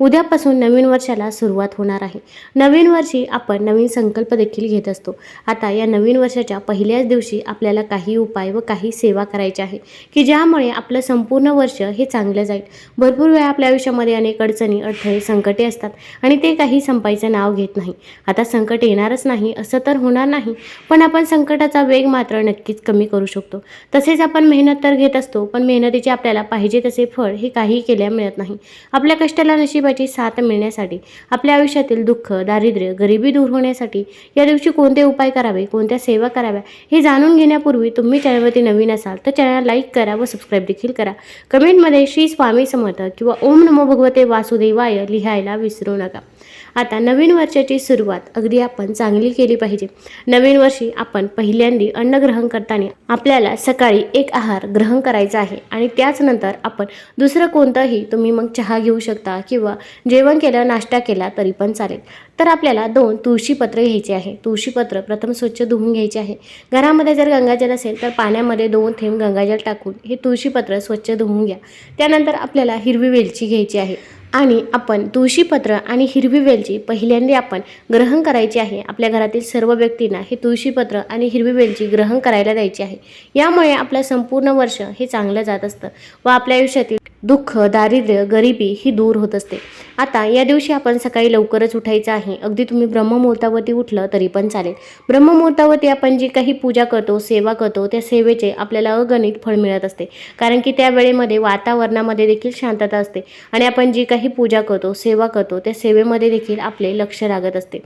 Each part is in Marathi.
उद्यापासून नवीन वर्षाला सुरुवात होणार आहे. नवीन वर्षी आपण नवीन संकल्प देखील घेत असतो. आता या नवीन वर्षाच्या पहिल्याच दिवशी आपल्याला काही उपाय व काही सेवा करायची आहे की ज्यामुळे आपलं संपूर्ण वर्ष हे चांगलं जाईल. भरपूर वेळा आपल्या आयुष्यामध्ये अनेक अडचणी अडथळे संकटे असतात आणि ते काही संपायचं नाव घेत नाही. आता संकट येणारच नाही असं तर होणार नाही पण आपण संकटाचा वेग मात्र नक्कीच कमी करू शकतो. तसेच आपण मेहनत तर घेत असतो पण मेहनतीचे आपल्याला पाहिजे तसे फळ हे काही केल्या मिळत नाही. आपल्या कष्टाला नशीब नशिबाची साथ मिळण्यासाठी आपल्या आयुष्यातील दुःख दारिद्र्य गरिबी दूर होण्यासाठी या दिवशी कोणते उपाय करावे कोणत्या सेवा कराव्या हे जाणून घेण्यापूर्वी तुम्ही चॅनलवरती नवीन असाल तर चॅनल लाईक करा व सबस्क्राईब देखील करा. कमेंटमध्ये श्री स्वामी समर्थ किंवा ओम नमो भगवते वासुदेवाय लिहायला विसरू नका. आता नवीन वर्षाची सुरुवात अगदी आपण चांगली केली पाहिजे. नवीन वर्षी आपण पहिल्यांदी अन्न ग्रहण करताना आपल्याला सकाळी एक आहार ग्रहण करायचा आहे आणि त्याच नंतर आपण दुसरं कोणतंही तुम्ही मग चहा घेऊ शकता किंवा जेवण केलं नाश्ता केला तरी पण चालेल. तर आपल्याला दोन तुळशीपत्र घ्यायचे आहे. तुळशीपत्र प्रथम स्वच्छ धुवून घ्यायचे आहे. घरामध्ये जर गंगाजल असेल तर पाण्यामध्ये दोन थेंब गंगाजल टाकून हे तुळशीपत्र स्वच्छ धुवून घ्या. त्यानंतर आपल्याला हिरवी वेलची घ्यायची आहे. आणि आपण तुळशीपत्र आणि हिरवी वेलची पहिल्यांदा आपण ग्रहण करायची आहे. आपल्या घरातील सर्व व्यक्तींना हे तुळशीपत्र आणि हिरवी वेलची ग्रहण करायला द्यायची आहे. यामुळे आपलं संपूर्ण वर्ष हे चांगलं जात असतं व आपल्या आयुष्यातील दुःख दारिद्र्य गरिबी ही दूर होत असते. आता या दिवशी आपण सकाळी लवकरच उठायचं आहे. अगदी तुम्ही ब्रह्ममुहूर्तावरती उठलं तरी पण चालेल. ब्रह्ममुहूर्तावरती आपण जी काही पूजा करतो सेवा करतो त्या सेवेचे आपल्याला अगणित फळ मिळत असते. कारण की त्या वेळेमध्ये वातावरणामध्ये देखील शांतता असते. आणि आपण जी काही पूजा करतो सेवा करतो त्या सेवेमध्ये देखील आपले लक्ष लागत असते.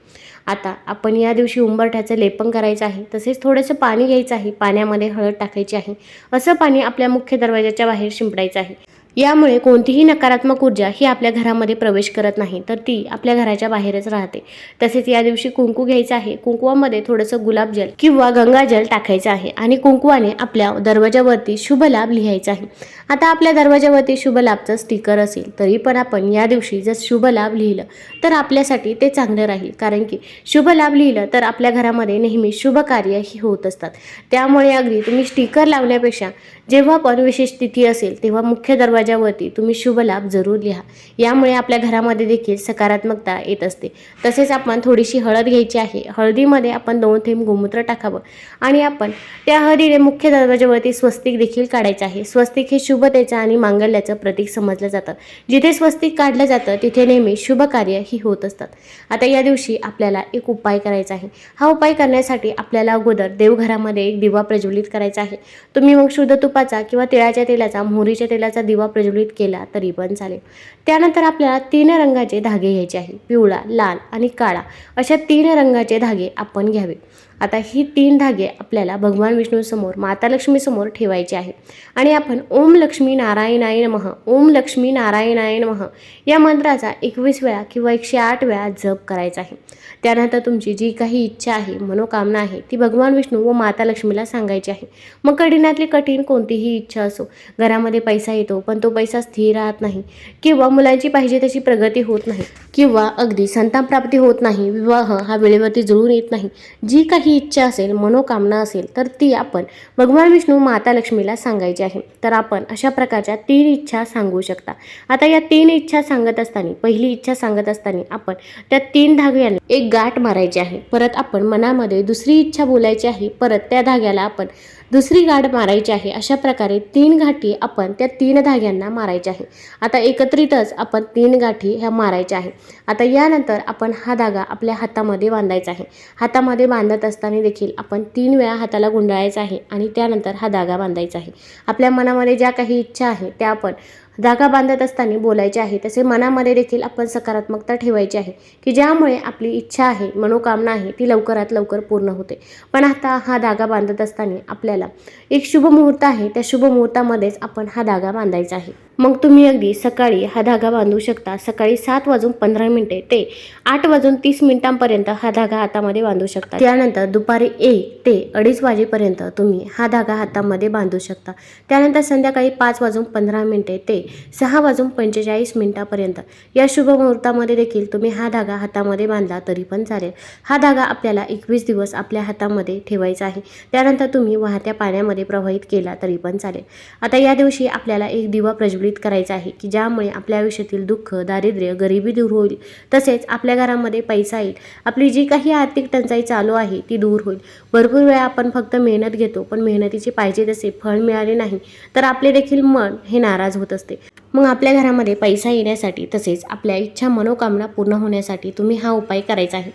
आता आपण या दिवशी उंबरठ्याचं लेपन करायचं आहे. तसेच थोडंसं पाणी घ्यायचं आहे. पाण्यामध्ये हळद टाकायची आहे. असं पाणी आपल्या मुख्य दरवाजाच्या बाहेर शिंपडायचं आहे. यामुळे कोणतीही नकारात्मक ऊर्जा ही आपल्या घरामध्ये प्रवेश करत नाही तर ती आपल्या घराच्या बाहेरच राहते. तसेच या दिवशी कुंकू घ्यायचं आहे. कुंकुवामध्ये थोडंसं गुलाबजल किंवा गंगाजल टाकायचं आहे आणि कुंकुवाने आपल्या दरवाजावरती शुभ लाभ लिहायचा आहे. आता आपल्या दरवाजावरती शुभ लाभचं स्टिकर असेल तरी पण आपण या दिवशी जर शुभ लाभ लिहिलं तर आपल्यासाठी ते चांगलं राहील. कारण की शुभ लाभ लिहिलं तर आपल्या घरामध्ये नेहमी शुभ कार्य ही होत असतात. त्यामुळे अगदी तुम्ही स्टिकर लावण्यापेक्षा जेव्हा पण विशेष तिथी असेल तेव्हा मुख्य दरवाजावरती तुम्ही शुभ लाभ जरूर लिहा. यामुळे आपल्या घरामध्ये देखील सकारात्मकता येत असते. तसेच आपण थोडीशी हळद घ्यायची आहे. हळदीमध्ये आपण दोन थेंब गोमूत्र टाकावं. आणि आपण त्या हळदीने मुख्य दरवाजावरती स्वस्तिक देखील काढायचं आहे. स्वस्तिक हे शुभतेचं आणि मांगल्याचं प्रतीक समजलं जातं. जिथे स्वस्तिक काढलं जातं तिथे नेहमी शुभ कार्य ही होत असतात. आता या दिवशी आपल्याला एक उपाय करायचा आहे. हा उपाय करण्यासाठी आपल्याला अगोदर देवघरामध्ये एक दिवा प्रज्वलित करायचा आहे. तुम्ही मग शुद्ध तुपाचा किंवा तिळाच्या तेलाचा मोहरीच्या तेलाचा दिवा प्रज्वलित केला तरी पण चालेल. त्यानंतर आपल्याला तीन रंगाचे धागे घ्यायचे आहे. पिवळा लाल आणि काळा. अशा तीन रंगाचे धागे आपण घ्यावे. आता ही तीन धागे आपल्याला भगवान विष्णूसमोर माता लक्ष्मीसमोर ठेवायचे आहे आणि आपण ओम लक्ष्मी नारायणाय नमः ओम लक्ष्मी नारायणाय नमः या मंत्राचा एकवीस वेळा किंवा एकशे आठ वेळा जप करायचा आहे. त्यानंतर तुमची जी काही इच्छा आहे मनोकामना आहे ती भगवान विष्णू व माता लक्ष्मीला सांगायची आहे. मग कठीणातली कठीण कोणतीही इच्छा असो घरामध्ये पैसा येतो पण तो पैसा स्थिर राहत नाही किंवा मुलांची पाहिजे तशी प्रगती होत नाही किंवा अगदी संतान प्राप्ती होत नाही विवाह हा वेळेवरती जुळून येत नाही. जी काही इच्छा असेल मनोकामना असेल तर ती आपण भगवान विष्णू माता लक्ष्मीला सांगायची आहे. तर आपण अशा प्रकारच्या तीन इच्छा सांगू शकता. आता या तीन इच्छा सांगत असताना पहिली इच्छा सांगत असताना आपण त्या तीन धाग्याने एक गाठ मारायची आहे. परत आपण मनामध्ये दुसरी इच्छा बोलायची आहे. परत त्या धाग्याला आपण दुसरी गाठ मारायची आहे. अशा प्रकारे तीन गाठी आपण त्या तीन धाग्यांना मारायच्या आहे. आता एकत्रितच आपण तीन गाठी ह्या मारायच्या आहे. आता यानंतर आपण हा धागा आपल्या हातामध्ये बांधायचा आहे. हातामध्ये बांधत असताना देखील आपण तीन वेळा हाताला गुंडाळायचा आहे आणि त्यानंतर हा धागा बांधायचा आहे. आपल्या मनामध्ये ज्या काही इच्छा आहे त्या आपण धागा बांधत असताना बोलायचे आहे तसे मनामध्ये देखील आपण सकारात्मकता ठेवायची आहे की ज्यामुळे आपली इच्छा आहे मनोकामना आहे ती लवकरात लवकर पूर्ण होते. पण आता हा धागा बांधत असताना आपल्याला एक शुभ मुहूर्त आहे त्या शुभ मुहूर्तामध्येच आपण हा धागा बांधायचा आहे. मग तुम्ही अगदी सकाळी हा धागा बांधू शकता. सकाळी सात वाजून पंधरा मिनिटे ते आठ वाजून तीस मिनिटांपर्यंत हा धागा हातामध्ये बांधू शकता. त्यानंतर दुपारी एक ते अडीच वाजेपर्यंत तुम्ही हा धागा हातामध्ये बांधू शकता. त्यानंतर संध्याकाळी पाच वाजून पंधरा मिनिटे ते सहा वाजून पंचेचाळीस मिनिटापर्यंत. या शुभ मुहूर्तामध्ये देखील तुम्ही हा धागा हातामध्ये बांधला तरी पण चालेल. हा धागा आपल्याला एकवीस दिवस आपल्या हातामध्ये ठेवायचा आहे. त्यानंतर तुम्ही वाहत्या पाण्यामध्ये प्रवाहित केला तरी पण चालेल. आता या दिवशी आपल्याला एक दिवा प्रज्वलित करायचा आहे की ज्यामुळे आपल्या आयुष्यातील दुःख दारिद्र्य गरिबी दूर होईल. तसेच आपल्या घरामध्ये पैसा येईल. आपली जी काही आर्थिक टंचाई चालू आहे ती दूर होईल. भरपूर वेळा आपण फक्त मेहनत घेतो पण मेहनतीचे पाहिजे तसे फळ मिळाले नाही तर आपले देखील मन हे नाराज होत असते. मग आपल्या घरामध्ये पैसा येण्यासाठी तसेच आपल्या इच्छा मनोकामना पूर्ण होण्यासाठी तुम्ही हा उपाय करायचा आहे.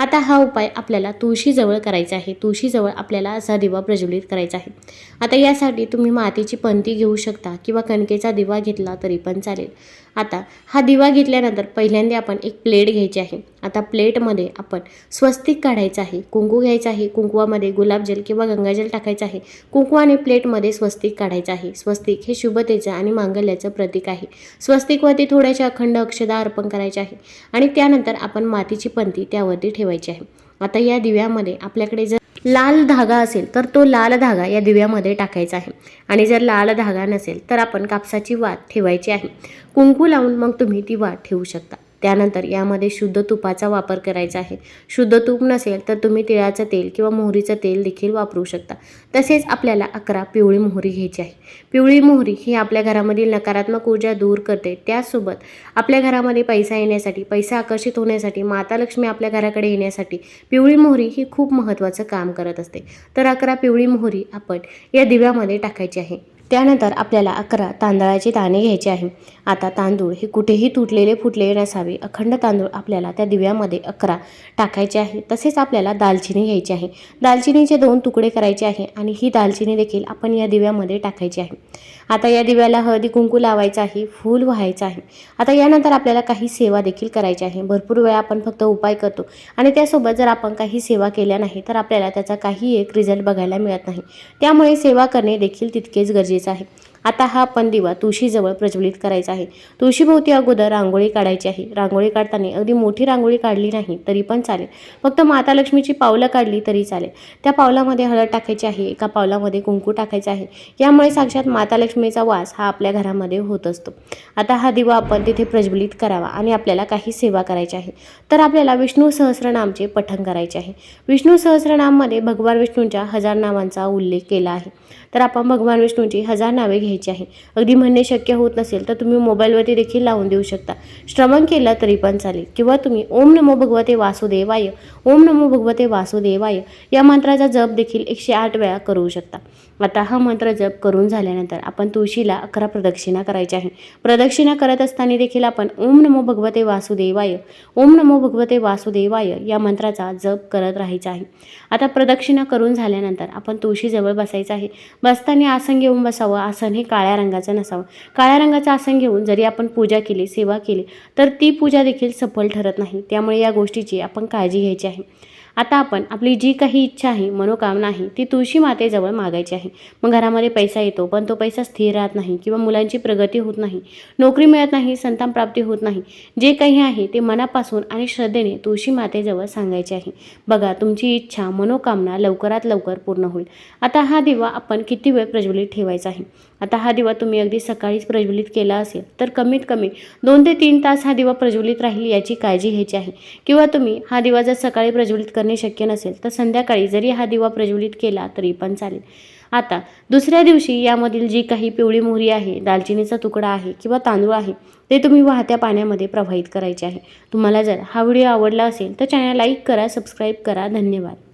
आता हा उपाय आपल्याला तुळशीजवळ करायचा आहे. तुळशीजवळ आपल्याला असा दिवा प्रज्वलित करायचा आहे. आता यासाठी तुम्ही मातीची पंती घेऊ शकता किंवा कणकेचा दिवा घेतला तरी पण चालेल. आता हा दिवा घेतल्यानंतर पहिल्यांदा आपण एक प्लेट घ्यायची आहे. आता प्लेटमध्ये आपण स्वस्तिक काढायचं आहे कुंकू घ्यायचं आहे कुंकवामध्ये गुलाबजल किंवा गंगाजल टाकायचं आहे. कुंकू आणि प्लेटमध्ये स्वस्तिक काढायचं आहे. स्वस्तिक हे शुभतेचं आणि मांगल्याचं प्रतीक आहे. स्वस्तिकवरती थोड्याशा अखंड अक्षदा अर्पण करायचे आहे आणि त्यानंतर आपण मातीची पंथी त्यावरती ठेवायची आहे. आता या दिव्यामध्ये आपल्याकडे जर लाल धागा असेल तर तो लाल धागा या दिव्यामध्ये टाकायचा आहे. आणि जर लाल धागा नसेल तर आपण कापसाची वात ठेवायची आहे. कुंकू लावून मग तुम्ही ती वात ठेवू शकता. त्यानंतर यामध्ये शुद्ध तुपाचा वापर करायचा आहे. शुद्ध तूप नसेल तर तुम्ही तिळाचं तेल किंवा मोहरीचं तेल देखील वापरू शकता. तसेच आपल्याला अकरा पिवळी मोहरी घ्यायची आहे. पिवळी मोहरी ही आपल्या घरामधील नकारात्मक ऊर्जा दूर करते. त्याचसोबत आपल्या घरामध्ये पैसा येण्यासाठी पैसा आकर्षित होण्यासाठी माता लक्ष्मी आपल्या घराकडे येण्यासाठी पिवळी मोहरी ही खूप महत्त्वाचं काम करत असते. तर अकरा पिवळी मोहरी आपण या दिव्यामध्ये टाकायची आहे. त्यानंतर आपल्याला अकरा तांदळाचे दाणे घ्यायचे आहे. आता तांदूळ हे कुठेही तुटलेले फुटलेले नसावे. अखंड तांदूळ आपल्याला त्या दिव्यामध्ये अकरा टाकायचे आहे. तसेच आपल्याला दालचिनी घ्यायची आहे. दालचिनीचे दोन तुकडे करायचे आहे आणि ही दालचिनी देखील आपण या दिव्यामध्ये टाकायची आहे. आता या दिव्याला हळदी कुंकू लावायचं आहे फूल व्हायचं आहे. आता यानंतर आपल्याला काही सेवा देखील करायची आहे. भरपूर वेळा आपण फक्त उपाय करतो. आणि त्यासोबत जर आपण काही सेवा केल्या नाही तर आपल्याला त्याचा काही एक रिझल्ट बघायला मिळत नाही. त्यामुळे सेवा करणे देखील तितकेच गरजेचं आहे. आता हा आपण दिवा तुळशीजवळ प्रज्वलित करायचा आहे. तुळशीभोवती अगोदर रांगोळी काढायची आहे. रांगोळी काढताना अगदी मोठी रांगोळी काढली नाही तरी पण चालेल. फक्त माता लक्ष्मीची पावलं काढली तरी चालेल. त्या पावलामध्ये हळद टाकायची आहे एका पावलामध्ये कुंकू टाकायचं आहे. यामुळे साक्षात माता लक्ष्मीचा वास हा आपल्या घरामध्ये होत असतो. आता हा दिवा आपण तिथे प्रज्वलित करावा आणि आपल्याला काही सेवा करायची आहे. तर आपल्याला विष्णू सहस्रनामचे पठण करायचे आहे. विष्णू सहस्रनाममध्ये भगवान विष्णूंच्या हजार नावांचा उल्लेख केला आहे. तर आपण भगवान विष्णूंची हजार नावे घ्यायची आहे. अगदी म्हणणे शक्य होत नसेल तर तुम्ही मोबाईलवरती देखील लावून देऊ शकता. श्रवण केलं तरी पण चालेल. किंवा तुम्ही ओम नमो भगवते वासुदेवाय ओम नमो भगवते वासुदेवाय या मंत्राचा जप देखील एकशे आठ वेळा करू शकता. आता हा मंत्र जप करून झाल्यानंतर आपण तुळशीला अकरा प्रदक्षिणा करायची आहे. प्रदक्षिणा करत असताना देखील आपण ओम नमो भगवते वासुदेवाय ओम नमो भगवते वासुदेवाय या मंत्राचा जप करत राहायचा आहे. आता प्रदक्षिणा करून झाल्यानंतर आपण तुळशीजवळ बसायचं आहे. बसताना आसन घेऊन बसावं. आसन हे काळ्या रंगाचं नसावं. काळ्या रंगाचं आसन घेऊन जरी आपण पूजा केली सेवा केली तर ती पूजा देखील सफल ठरत नाही. त्यामुळे या गोष्टीची आपण काळजी घ्यायची आहे. आता आपण आपली जी काही इच्छा आहे मनोकामना आहे ती तुळशी मातेजवळ मागायची आहे. मग घरामध्ये पैसा येतो पण तो पैसा स्थिर राहत नाही किंवा मुलांची प्रगती होत नाही नोकरी मिळत नाही संतान प्राप्ती होत नाही. जे काही आहे ते मनापासून आणि श्रद्धेने तुळशी मातेजवळ सांगायचे आहे. बघा तुमची इच्छा मनोकामना लवकरात लवकर पूर्ण होईल. आता हा दिवा आपण किती वेळ प्रज्वलित ठेवायचा आहे? आता हा दिवा तुम्ही अगदी सकाळीच प्रज्वलित केला असेल तर कमीत कमी दोन ते तीन तास हा दिवा प्रज्वलित राहील याची काळजी घ्यायची आहे. किंवा तुम्ही हा दिवा जर सकाळी प्रज्वलित करणे शक्य नसेल तर संध्याकाळी जरी हा दिवा प्रज्वलित केला तरी पण चालेल. आता दुसऱ्या दिवशी यामधील जी काही पिवळी मोहरी आहे दालचिनीचा तुकडा आहे किंवा तांदूळ आहे ते तुम्ही वाहत्या पाण्यामध्ये प्रवाहित करायचे आहे. तुम्हाला जर हा व्हिडिओ आवडला असेल तर चॅनल लाईक करा सबस्क्राईब करा. धन्यवाद.